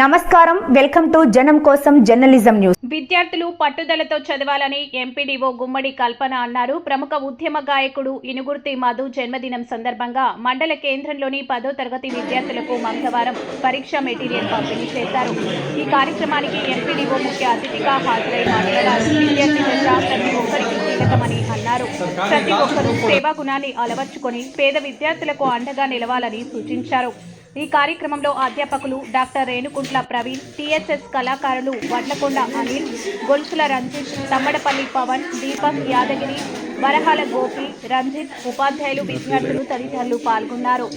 నమస్కారం. Welcome to జనం కోసం జర్నలిజం న్యూస్. విద్యార్థులు పట్టుదలతో చదవాలని ఎంపీడీఓ గుమ్మడి కల్పన అన్నారు. ప్రముఖ ఉద్యమ గాయకుడు ఇనుగుర్తి మధు జన్మదినం సందర్భంగా మండల కేంద్రంలోని పదో తరగతి విద్యార్థులకు మంగళవారం పరీక్ష మెటీరియల్ పంపిణీ చేశారు. ఈ కార్యక్రమానికి ఎంపీడీఓ ముఖ్య అతిథిగా హాజరై మాట్లాడారు. విద్యార్థి దశ ప్రతి ఒక్కరికి కీలకమని అన్నారు. ప్రతి ఒక్కరూ సేవా గుణాన్ని అలవర్చుకొని పేద విద్యార్థులకు అండగా నిలవాలని సూచించారు. ఈ కార్యక్రమంలో అధ్యాపకులు డాక్టర్ రేణుకుంట్ల ప్రవీణ్ టీఎస్ఎస్ కళాకారులు వడ్లకొండ అనిల్ గొలుసుల రంజిత్ తమ్మడపల్లి పవన్ దీపక్ యాదగిరి వరహాల గోపి రంజిత్ ఉపాధ్యాయులు విద్యార్థులు తదితరులు పాల్గొన్నారు.